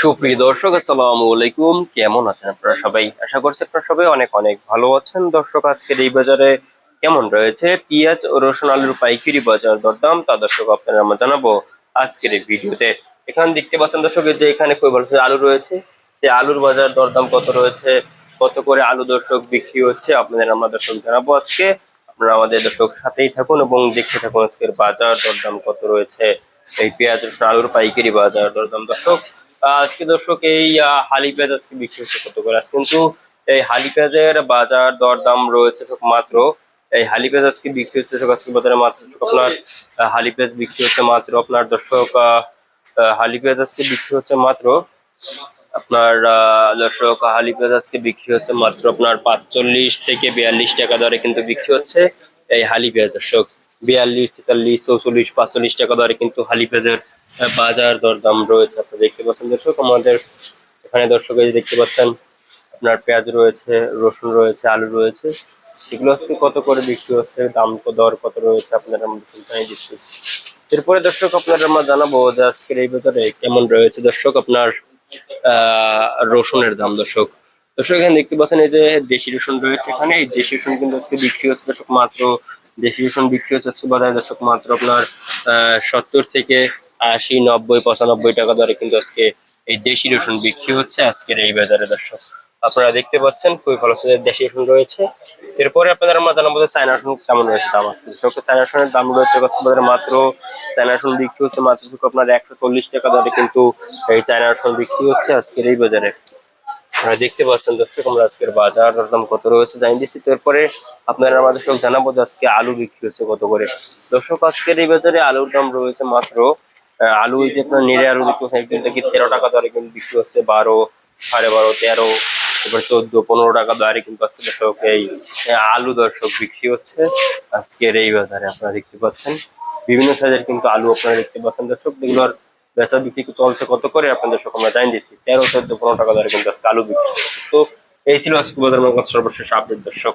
সুপ্রিয় দর্শক, আসসালামু আলাইকুম। কেমন আছেন আপনারা সবাই? আশা করছি আপনারা সবাই অনেক অনেক ভালো আছেন। দর্শক, আজকের এই বাজারে কেমন রয়েছে? পেঁয়াজ ও রসুন আলুর পাইকারি বাজার দরদাম, তা দর্শক আপনারা আমরা জানাব আজকের এই ভিডিওতে। এখানে দেখতে পাচ্ছেন দর্শক যে এখানে কই বলছে আলু রয়েছে যে আলুর বাজার দরদাম কত রয়েছে, কত করে আলু দর্শক বিক্রি হচ্ছে, আপনাদের আমরা দর্শক জানাব আজকে। আপনারা আমাদের দর্শক সাথেই থাকুন এবং দেখতে থাকুন আজকের বাজার দরদাম কত রয়েছে, এই পেঁয়াজ, রসুন আলুর পাইকারি বাজার দরদাম। দর্শক আজকে দর্শক এই হালি পেঁয়াজ আজকে বিক্রি হচ্ছে কত করে? আজকে কিন্তু এই হালি পেঁয়াজের বাজার দরদাম রয়েছে মাত্র। এই হালি পেঁয়াজ আজকে বিক্রি হচ্ছে আজকে বাজারে মাত্র। আপনার হালি পেঁয়াজ বিক্রি হচ্ছে মাত্র। আপনার দর্শক হালি পেঁয়াজ আজকে বিক্রি হচ্ছে মাত্র। আপনার দর্শক, হালি পেঁয়াজ আজকে বিক্রি হচ্ছে মাত্র আপনার পাঁচচল্লিশ থেকে বিয়াল্লিশ টাকা দরে কিন্তু বিক্রি হচ্ছে এই হালি পেঁয়াজ। দর্শক বিয়াল্লিশ, তেতাল্লিশ, চৌচল্লিশ, পাঁচচল্লিশ টাকা দরে কিন্তু হালি পেঁয়াজের বাজার দরদাম রয়েছে আপনি দেখতে পাচ্ছেন দর্শক। আমাদের এখানে দর্শক এই দেখতে পাচ্ছেন, আপনার পেঁয়াজ রয়েছে, রসুন রয়েছে, আলু রয়েছে। এগুলো আজকে কত করে বিক্রি হচ্ছে? দাম দর কত রয়েছে? আপনারা আমাদের জানিয়ে দিচ্ছি। এরপরে দর্শক আপনারা আমরা জানাব যে আজকের এই বাজারে কেমন রয়েছে। দর্শক, আপনার, আহ, রসুনের দাম দর্শক। দর্শক, এখানে দেখতে পাচ্ছেন এই যে দেশি রসুন রয়েছে এখানে। এই দেশি রসুন কিন্তু আজকে বিক্রি হচ্ছে দর্শক মাত্র, দেশি রসুন বিক্রি হচ্ছে আজকে বাজারে দর্শক মাত্র আপনার সত্তর থেকে আশি, নব্বই, পঁচানব্বই টাকা দরে কিন্তু আজকে এই দেশি রসুন বিক্রি হচ্ছে আজকের এই বাজারে দর্শক। আপনারা দেখতে পাচ্ছেন, খুবই ভালো দেশি রসুন রয়েছে। এরপরে আপনাদের আমরা জানাব যে চায়না রসুন কেমন রয়েছে দাম আজকে। দর্শক, চায়না রসুনের দাম রয়েছে বাজারে মাত্র, চায়না রসুন বিক্রি হচ্ছে মাত্র আপনার একশো চল্লিশ টাকা দরে কিন্তু এই চায়না রসুন বিক্রি হচ্ছে আজকের এই বাজারে। দেখতে পাচ্ছেন দর্শক, আমরা আজকের বাজার দাম কত রয়েছে জানিয়ে দিচ্ছি। তো এরপরে আপনারা আমাদের সব জানাব যে আজকে আলু বিক্রি হচ্ছে কত করে। দর্শক, আজকের এই বাজারে আলুর দাম রয়েছে মাত্র আলু এই যে আপনার নেড়ে আলু কি তেরো টাকা দরে কিন্তু বিক্রি হচ্ছে, বারো, সাড়ে বারো, তেরো এবার চোদ্দ, পনেরো টাকা দরে কিন্তু আজকে দর্শক এই আলু দর্শক বিক্রি হচ্ছে আজকের এই বাজারে। আপনারা দেখতে পাচ্ছেন, বিভিন্ন সাইজের কিন্তু আলু আপনারা দেখতে পাচ্ছেন। দর্শক, এগুলোর বেচা বিক্রি চলছে কত করে আপনাদের সকল আমরা জানিয়ে দিচ্ছি তেরো, চোদ্দ, পনেরো টাকা ধরে কিন্তু আজকে আলু বিক্রি। তো এই ছিল আজকে বাজার সর্বশেষ আপডেট দর্শক